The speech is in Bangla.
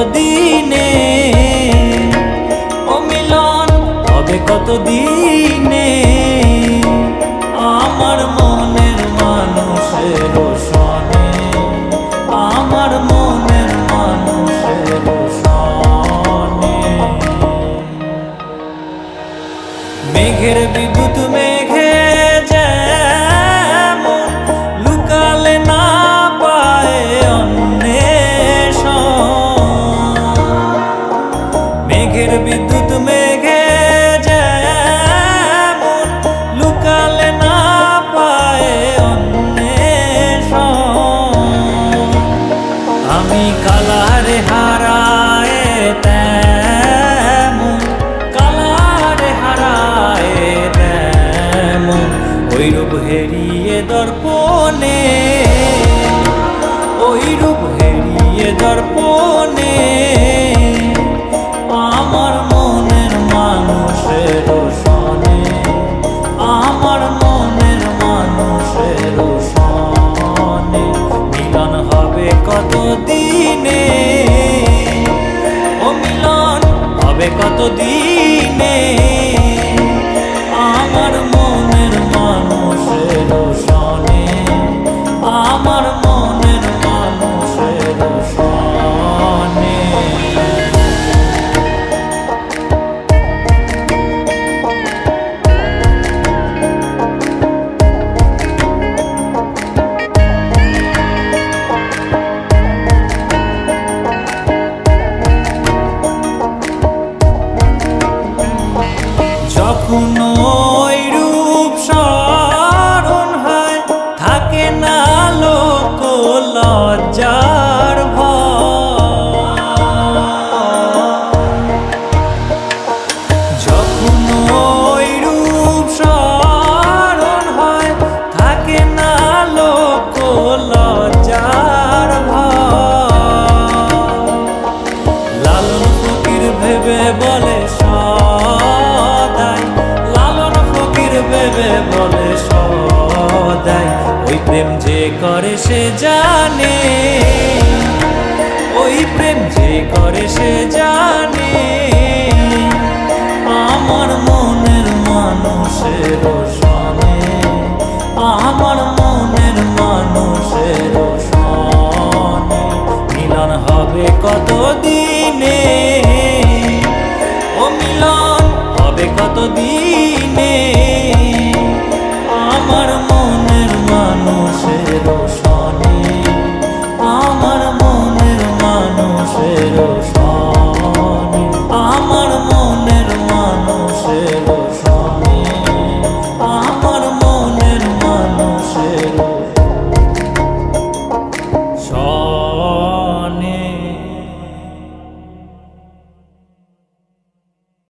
কত দিনে ও মিলন, হবে কত দিনে আমার মনের মানুষের সনে আমার মনের মানুষের সনে মেঘের বিদ্যুৎ মেঘে লুকালে না পায় আমি কালারে হারায় তেমন, কালারে হারায় তেমন ওই রূপ হেরিয়ে দর্পণে ওই রূপ হেরিয়ে দর্পণে। হবে কত দিনে আমার যখন বলে সদাই। ওই প্রেম যে করে সে জানে। ওই প্রেম যে করে সে জানে।